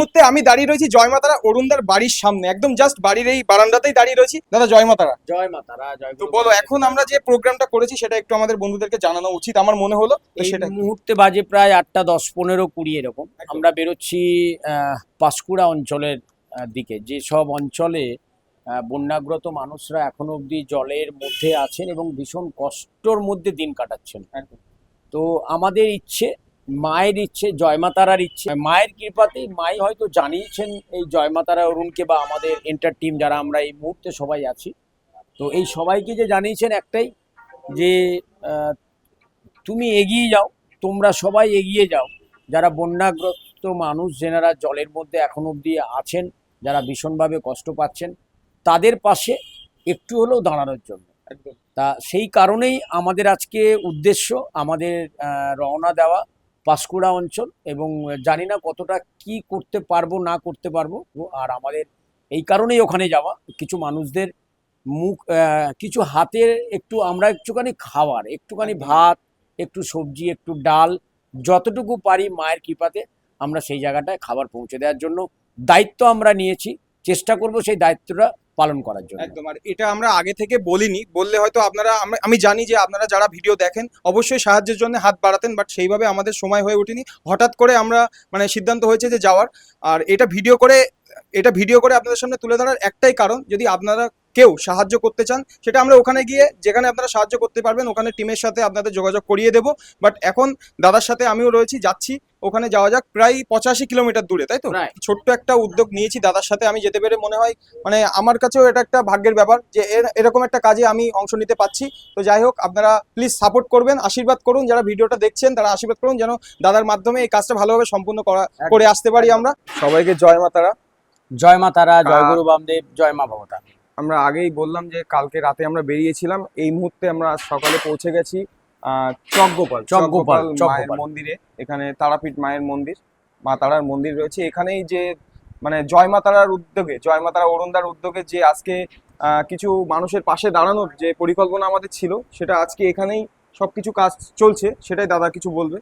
মুহূর্তে আমি দাঁড়িয়ে রয়েছি জয়মাতারা অরুণদার বাড়ির সামনে। একদম জাস্ট বাড়ির এই বারান্দাতেই দাঁড়িয়ে রয়েছি। দাদা জয়মাতারা। জয় মাতারা জয় তো বলো এখন আমরা যে প্রোগ্রামটা করেছি সেটা একটু আমাদের বন্ধুদেরকে জানানো উচিত। আমার মনে হলো সেটা মুহূর্তে বাজে প্রায় আটটা দশ পনেরো কুড়ি এরকম। আমরা বেরোচ্ছি আহ, পাঁশকুড়া অঞ্চলের দিকে। যেসব অঞ্চলে বন্যাগ্রত মানুষরা এখনও অবধি জলের মধ্যে আছেন এবং ভীষণ কষ্টর মধ্যে দিন কাটাচ্ছেন। তো আমাদের ইচ্ছে মায়ের ইচ্ছে জয়মাতারার ইচ্ছে। মায়ের কৃপাতেই মাই হয়তো জানিয়েছেন এই জয়মাতারা অরুণকে বা আমাদের এন্টার টিম যারা আমরা এই মুহূর্তে সবাই আছি। তো এই সবাইকে যে জানিয়েছেন একটাই যে তুমি এগিয়ে যাও তোমরা সবাই এগিয়ে যাও। যারা বন্যাগ্রস্ত মানুষ যেনারা জলের মধ্যে এখন অবধি আছেন যারা ভীষণভাবে কষ্ট পাচ্ছেন তাদের পাশে একটু হলেও দাঁড়ানোর জন্য। তা সেই কারণেই আমাদের আজকে উদ্দেশ্য আমাদের রওনা দেওয়া। পাঁশকুড়া অঞ্চল এবং জানি না কতটা কি করতে পারব না করতে পারব। আর আমাদের এই কারণেই ওখানে যাওয়া। কিছু মানুষদের মুখ কিছু হাতের একটু আমরা একটুখানি খাবার একটুখানি ভাত একটু সবজি একটু ডাল যতটুকু পারি মায়ের কৃপাতে আমরা সেই জায়গাটায় খাবার পৌঁছে দেওয়ার জন্য দায়িত্ব আমরা নিয়েছি। চেষ্টা করব সেই দায়িত্বটা পালন করার জন্য। একদম, আর এটা আমরা আগে থেকে বলিনি, বললে হয়তো আপনারা আমি জানি যে আপনারা যারা ভিডিও দেখেন, অবশ্যই সাহায্যের জন্য হাত বাড়াতেন, বাট সেইভাবে আমাদের সময় হয়ে ওঠেনি। হঠাৎ করে আমরা মানে সিদ্ধান্ত হয়েছে যে যাওয়ার, আর এটা ভিডিও করে, এটা ভিডিও করে আপনাদের সামনে তুলে ধরার একটাই কারণ, যদি আপনারা কেউ সাহায্য করতে চান সেটা আমরা ওখানে গিয়ে যেখানে আপনারা সাহায্য করতে পারবেন ওখানে টিমের সাথে আপনাদের যোগাযোগ করিয়ে দেবো। বাট এখন দাদার সাথে আমিও রয়েছি যাচ্ছি। ওখানে যাওয়া যাক প্রায় পঁচাশি কিলোমিটার দূরে তাই তো? ছোট্ট একটা উদ্যোগ নিয়েছি দাদার সাথে আমি যেতে পেরে মনে হয় মানে আমার কাছেও এটা একটা ভাগ্যের ব্যাপার যে এরকম একটা কাজে আমি অংশ নিতে পাচ্ছি তো যাই হোক আপনারা প্লিজ সাপোর্ট করবেন আশীর্বাদ করুন যারা ভিডিওটা দেখছেন তারা আশীর্বাদ করুন যেন দাদার মাধ্যমে এই কাজটা ভালোভাবে সম্পূর্ণ করা করে আসতে পারি আমরা। সবাইকে জয় মাতারা জয় মা তারা জয় আহ, গুরু বামদেব জয় মা ভবতা। আমরা আগেই বললাম যে কালকে রাতে আমরা বেরিয়েছিলাম। এই মুহূর্তে আমরা সকালে পৌঁছে গেছি আহ, চকগোপাল চকগোপাল, মায়ের মন্দিরে। এখানে তারাপীঠ মায়ের মন্দির মা তারার মন্দির রয়েছে। এখানেই যে মানে জয় মা তারার উদ্যোগে জয় মা তারা অরুণদার উদ্যোগে যে আজকে আহ, কিছু মানুষের পাশে দাঁড়ানোর যে পরিকল্পনা আমাদের ছিল সেটা আজকে এখানেই সবকিছু কাজ চলছে সেটাই দাদা কিছু বলবে।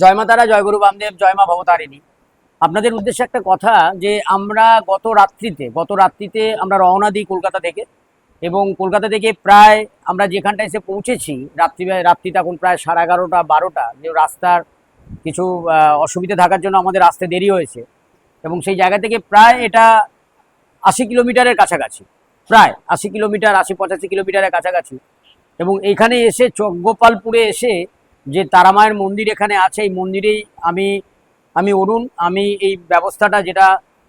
জয় মা তারা জয় গুরু বামদেব জয় মা ভবতারিণী। আপনাদের উদ্দেশ্যে একটা কথা যে আমরা গত রাত্রিতে গত রাত্রিতে আমরা রওনা দিই কলকাতা থেকে এবং কলকাতা থেকে প্রায় আমরা যেখানটায় এসে পৌঁছেছি, রাত্রি রাত্রি তখন প্রায় সাড়ে এগারোটা, বারোটা, যে রাস্তার কিছু অসুবিধা থাকার জন্য আমাদের আসতে দেরি হয়েছে এবং সেই জায়গা থেকে প্রায় এটা আশি কিলোমিটারের কাছাকাছি, প্রায় আশি কিলোমিটার, আশি পঁচাশি কিলোমিটারের কাছাকাছি এবং এখানে এসে চকগোপালপুরে এসে যে তারামায়ের মন্দির এখানে আছে, এই মন্দিরেই আমি আমি অরুণ, আমি এই ব্যবস্থাটা যেটা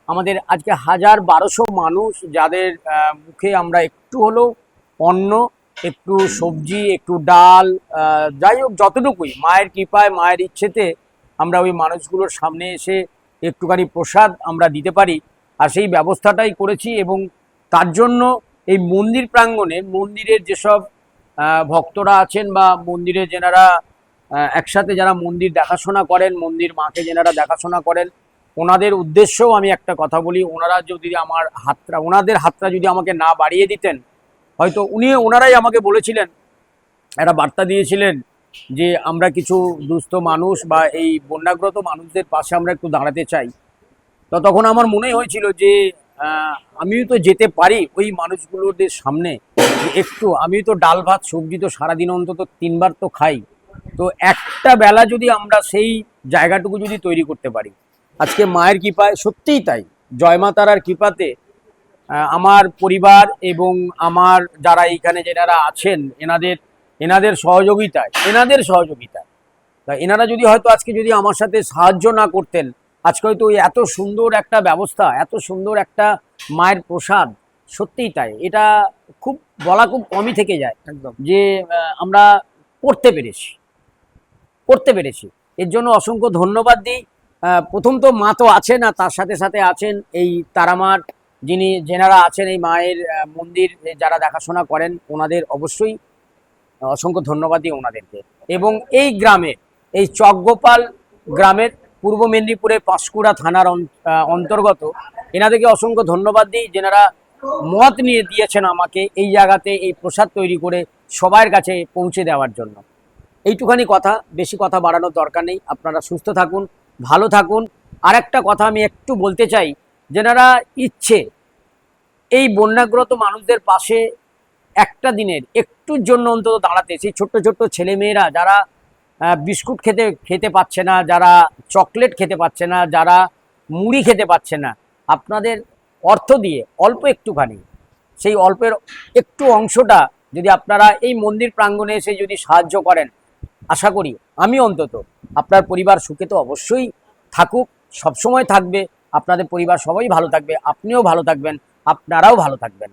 আমাদের আজকে হাজার বারোশো মানুষ যাদের মুখে আমরা একটু হলেও অন্ন, একটু সবজি, একটু ডাল যাই হোক যতটুকুই, মায়ের কৃপায়, মায়ের ইচ্ছেতে আমরা ওই মানুষগুলোর সামনে এসে একটুখানি প্রসাদ আমরা দিতে পারি। আর সেই ব্যবস্থাটাই করেছি এবং তার জন্য এই মন্দির প্রাঙ্গণে মন্দিরের যেসব ভক্তরা আছেন বা মন্দিরে যেনারা একসাথে যারা মন্দির দেখাশোনা করেন, মন্দির মাকে যেনারা দেখাশোনা করেন, ওনাদের উদ্দেশ্যেও আমি একটা কথা বলি, ওনারা যদি আমার হাতটা, ওনাদের হাতটা যদি আমাকে না বাড়িয়ে দিতেন, হয়তো উনি, ওনারাই আমাকে বলেছিলেন, একটা বার্তা দিয়েছিলেন যে আমরা কিছু দুস্থ মানুষ বা এই বন্যাগ্রত মানুষদের পাশে আমরা একটু দাঁড়াতে চাই। তো তখন আমার মনে হয়েছিল যে আমিও তো যেতে পারি ওই মানুষগুলোদের সামনে একটু আমি তো ডাল ভাত, সবজি তো সারাদিন অন্তত তিনবার তো খাই। তো একটা বেলা যদি আমরা সেই জায়গাটুকু যদি তৈরি করতে পারি আজকে মায়ের কৃপায় সত্যিই তাই। জয় মা তারার কৃপাতে আমার পরিবার এবং আমার যারা এইখানে যেনারা আছেন এনাদের এনাদের সহযোগিতায় এনাদের সহযোগিতায়। তা এনারা যদি হয়তো আজকে যদি আমার সাথে সাহায্য না করতেন আজকে হয়তো এত সুন্দর একটা ব্যবস্থা এত সুন্দর একটা মায়ের প্রসাদ সত্যিই তাই। এটা খুব বলা খুব কমই থেকে যায় একদম। যে আমরা করতে পেরেছি। করতে পেরেছি। এর জন্য অসংখ্য ধন্যবাদ দিই। প্রথম তো মা তো আছেন আর তার সাথে সাথে আছেন এই তারামার যিনি, যেনারা আছেন এই মায়ের মন্দির যারা দেখাশোনা করেন, ওনাদের অবশ্যই অসংখ্য ধন্যবাদ দিই ওনাদেরকে। এবং এই গ্রামের এই চকগোপাল গ্রামের পূর্ব মেদিনীপুরের পাঁশকুড়া থানার অন্তর্গত, এনাদেরকে অসংখ্য ধন্যবাদ দিই, যেনারা মত নিয়ে দিয়েছেন আমাকে এই জায়গাতে এই প্রসাদ তৈরি করে সবার কাছে পৌঁছে দেওয়ার জন্য। এইটুখানি কথা, বেশি কথা বাড়ানোর দরকার নেই। আপনারা সুস্থ থাকুন, ভালো থাকুন। আর একটা কথা আমি একটু বলতে চাই, যেনারা ইচ্ছে এই বন্যাগ্রত মানুষদের পাশে একটা দিনের একটুর জন্য অন্তত দাঁড়াতে, সেই ছোট্ট ছোট্ট ছেলেমেয়েরা যারা বিস্কুট খেতে খেতে পাচ্ছে না, যারা চকলেট খেতে পাচ্ছে না, যারা মুড়ি খেতে পাচ্ছে না, আপনাদের অর্থ দিয়ে অল্প একটুখানি, সেই অল্পের একটু অংশটা যদি আপনারা এই মন্দির প্রাঙ্গণে এসে যদি সাহায্য করেন আশা করি আমি অন্তত আপনার পরিবার সুখে তো অবশ্যই থাকুক, সবসময় থাকবে, আপনাদের পরিবার সবাই ভালো থাকবে, আপনিও ভালো থাকবেন, আপনারাও ভালো থাকবেন।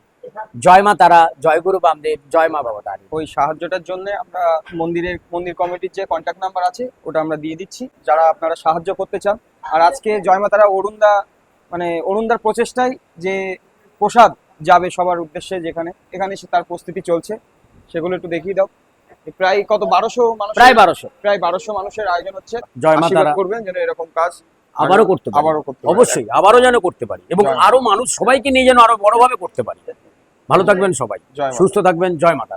জয় মা তারা, জয় গুরু বামদেব, জয় মা ভবতারী ওই সাহায্যটার জন্য আমরা মন্দিরের, মন্দির কমিটির যে কন্ট্যাক্ট নাম্বার আছে, ওটা আমরা দিয়ে দিচ্ছি, যারা আপনারা সাহায্য করতে চান। আর আজকে জয় মা তারা অরুণদা মানে অরুণদার প্রচেষ্টায় যে প্রসাদ যাবে সবার উদ্দেশ্যে যেখানে, এখানে সে তার প্রস্তুতি চলছে, সেগুলো একটু দেখিয়ে দাও। প্রায় কত বারোশো মানুষ প্রায় বারোশো। প্রায় বারোশো মানুষের আয়োজন হচ্ছে। জয় মা করবেন যেন এরকম কাজ আবারও করতে আবারও করতে অবশ্যই আবারও যেন করতে পারি। এবং আরও মানুষ সবাইকে নিয়ে যেন আরও বড়ভাবে করতে পারি। ভালো থাকবেন সবাই। সুস্থ থাকবেন। জয় মাতা